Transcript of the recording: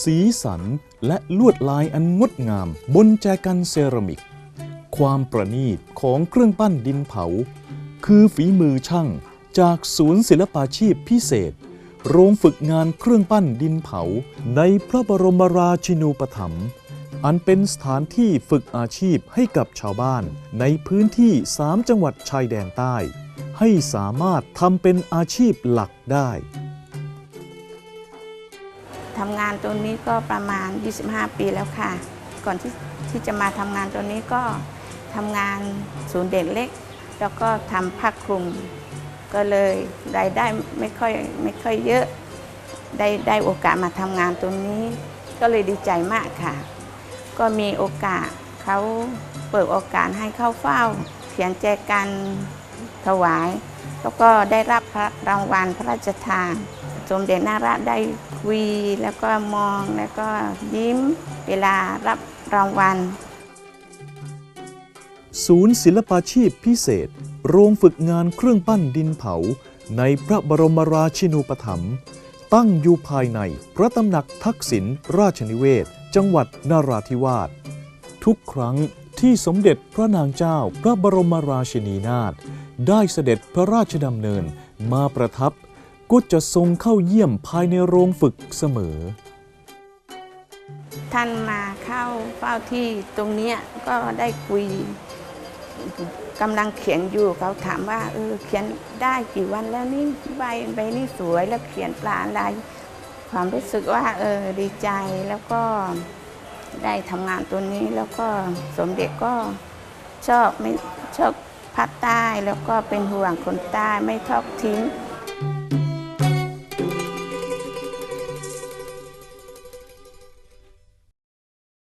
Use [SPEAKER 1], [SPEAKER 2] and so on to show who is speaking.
[SPEAKER 1] สีสันและลวดลายอันงดงามบนแจกันเซรามิก ความประณีตของเครื่องปั้นดินเผา คือฝีมือช่างจากศูนย์ศิลปาชีพพิเศษ โรงฝึกงานเครื่องปั้นดินเผา ในพระบรมราชินูปถัมภ์อันเป็นสถานที่ฝึกอาชีพให้กับชาวบ้าน ในพื้นที่ 3 จังหวัดชายแดนใต้ ให้สามารถทำเป็นอาชีพหลักได้
[SPEAKER 2] ทำงานตัวนี้ก็ประมาณ 25 ปีแล้วค่ะ ก่อนที่ที่จะมาทำงานตัวนี้ก็ทำงานศูนย์เด็กเล็ก แล้วก็ทำผ้าคลุม ก็เลยรายได้ไม่ค่อยไม่ค่อยเยอะได้ได้โอกาสมาทำงานตัวนี้ ก็เลยดีใจมากค่ะ ก็มีโอกาสเขาเปิดโอกาสให้เข้าเฝ้าเขียนแจกันถวาย แล้วก็ได้รับพระรางวัลพระราชทาน มเด็จนาราชได้คุยแล้วก็มองแล้วก็ยิ้มเวลารับรางวัล
[SPEAKER 1] ศูนย์ศิลปาชีพพิเศษ โรงฝึกงานเครื่องปั้นดินเผา ในพระบรมราชินูปถัมภ์ตั้งอยู่ภายในพระตำหนักทักษิณราชนิเวศ จังหวัดนราธิวาส ทุกครั้งที่สมเด็จพระนางเจ้าพระบรมราชินีนาถได้เสด็จพระราชดำเนินมาประทับ ก็จะทรงเข้าเยี่ยมภายในโรงฝึกเสมอ
[SPEAKER 2] ท่านมาเข้าเฝ้าที่ตรงนี้ก็ได้คุยกำลังเขียนอยู่เขาถามว่าเออเขียนได้กี่วันแล้วนี่ใบใบนี่สวยแล้วเขียนปลาอะไร ความรู้สึกว่าเออดีใจแล้วก็ได้ทำงานตัวนี้แล้วก็สมเด็จก็ชอบไม่ชอบภาคใต้แล้วก็เป็นห่วงคนใต้ไม่ทอดทิ้ง